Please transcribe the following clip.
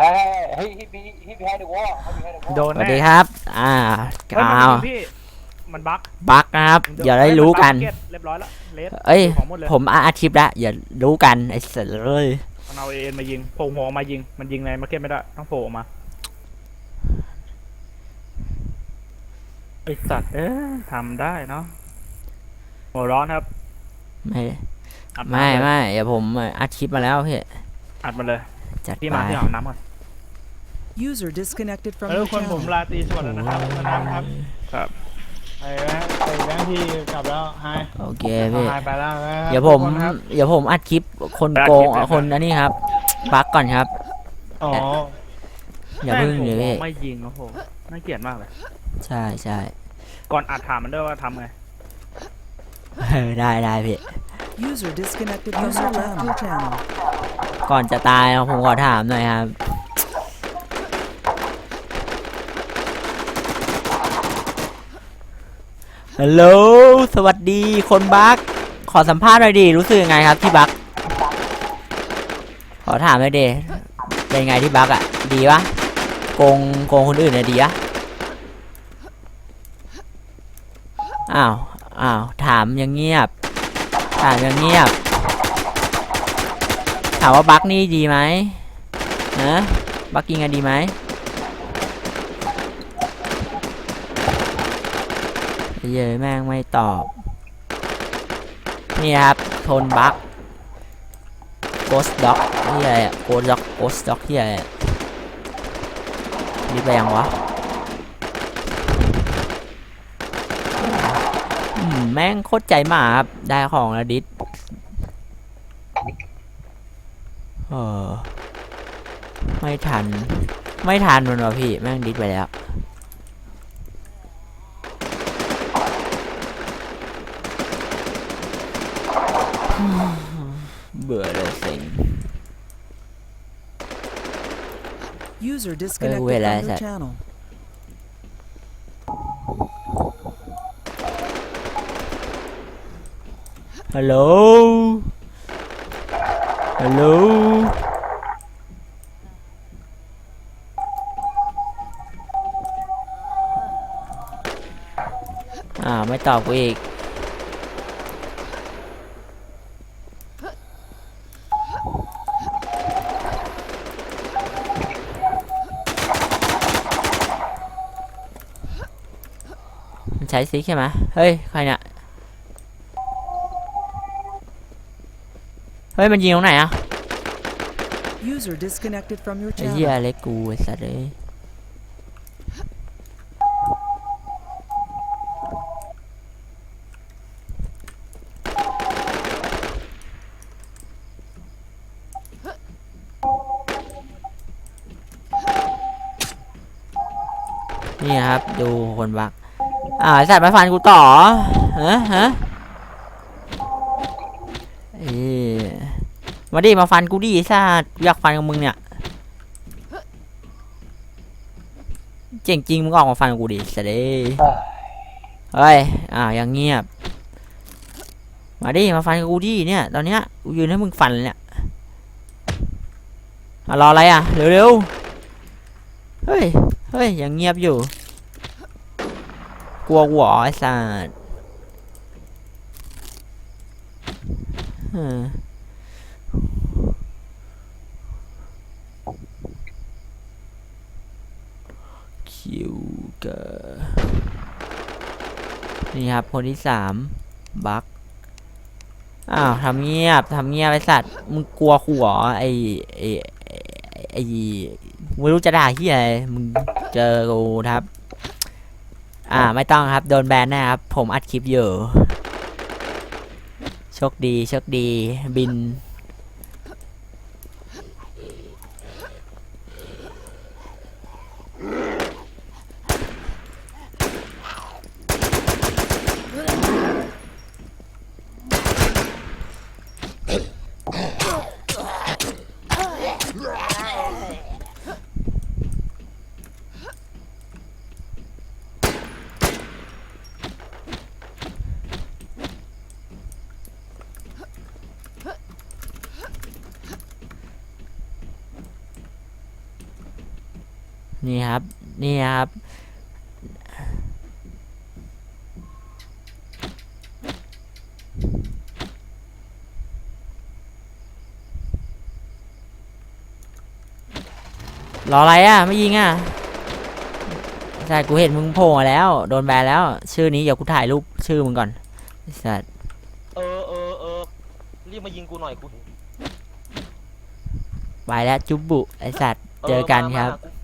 Hey, hey, he, he, he behind the wall. He behind the wall. โดนสวัสแน่ดีครับ อ่าเฮ้ยมันอ้าวยิงพี่ มันบั๊กบักนะครับอย่าได้รู้กัน เฮ้ยมับั๊เรียบร้อยแล้วเลสเอ้ย ของหมดเลยผมอาทิตย์ละอย่ารู้กันไอ้สัตว์เลย มันเอาเอ็นมายิงโผล่หัวออกมายิง มันยิงในมาร์เก็ตไม่ได้ต้องโผล่ออกมาไอสัตว์เอ๊ะทำได้เนาะหัวร้อนครับไม่อัดไม่น้ำเลยไม่อย่าผมอาทิตย์มาแล้วพี่อัดมาเลยจัดพี่ไปมาที่อาบน้ำก่อน User disconnected from เออ your คนผม channel. ลาตรีสวัสดีนะครับน้ำครับครับไอ้แบงค์ไอ้แบงค์ที่กลับแล้วไฮโอเคเอาพี่ไฮไปแล้วนะเดี๋ยวผม ทุกคนครับเดี๋ยวผมอัดคลิปคนโกงคนอันนี้ครับบักก่อนครับ อ๋ออย่าเพิ่งแม่เลยผมพี่ไม่ยิงโอ้โหน่าเกลียดมากเลย ใช่ใช่ก่อนอัดถามมันด้วยว่าทำไง เออได้ได้พี่ User disconnected from your left your channel. ก่อนจะตายนะผมขอถามหน่อยครับ ฮัลโหล สวัสดีคนบัก ขอสัมภาษณ์หน่อยดิ รู้สึกยังไงครับที่บัก ขอถามหน่อยดิ เป็นไงที่บักอะดีปะโกงโกงคนอื่นอะดีอะอ้าว อ้าว ถามยังเงียบ ถามยังเงียบ ถามว่าบักนี่ดีไหมนะบักกิ้งอะดีไหม เยอะแม่งไม่ตอบ นี่ครับโทนบักโกสด็อกที่อะไรอะโกสด็อกโกสด็อกที่อะไรอะนี่ไปยังวะแม่งโคตรใจหมาครับ ได้ของแล้วดิสเออ ไม่ทัน ไม่ทันมันวะพี่ แม่งดิสไปแล้ว User disconnected wait, from I your said- channel. ฮัลโหล ฮัลโหล อ่าวไม่ตอบกูอีก ใช้ซิกใช่ไหมเฮ้ย ใครเนี่ย เฮ้ย มันยิงตรงไหนอะ User disconnected from your ไอ้เหี้ย channel. เล็กกูไอ้สัตว์เลยนี่ครับ ดูคนบัก อ่าสัตว์มาฟันกูต่อฮะฮะเอ้ยมาดิมาฟันกูดิสัตว์อยากฟันกับมึงเนี่ยเจ๋งจริงมึงออกมาฟันกูดิสยเด็จเฮ้ยอ้ายังเงียบ มาดิมาฟันกูดิเนี่ย ตอนเนี้ยกูยืนให้มึงฟันเนี่ยรออะไรอะเร็วๆเฮ้ยเฮ้ยยังเงียบอยู่ กลัวกูเหรอไอ้สัสเออคิวเกอร์นี่ครับ คนที่สามบักอ้าวทำเงียบทำเงียบไอ้สัตว์มึงกลัวกูเหรอไอ้ไอ้ไอ้ไอ้ไม่รู้จะด่าที่อะไรมึงเจอกูครับ อ่าไม่ต้องครับ โดนแบนแนะครับ ผมอัดคลิปอยู่โชคดีโชคดีบิน นี่ครับ นี่ครับ รออะไรอะ ไม่ยิงอะ ใช่ กูเห็นมึงโผล่มาแล้ว โดนแบนแล้ว ชื่อนี้เดี๋ยวกูถ่ายรูปชื่อมึงก่อนไอ้สัตว์เออเออเออรีบมายิงกูหน่อยกูไปแล้วจุบบุไอสัตว์ เจอกันครับ มามากู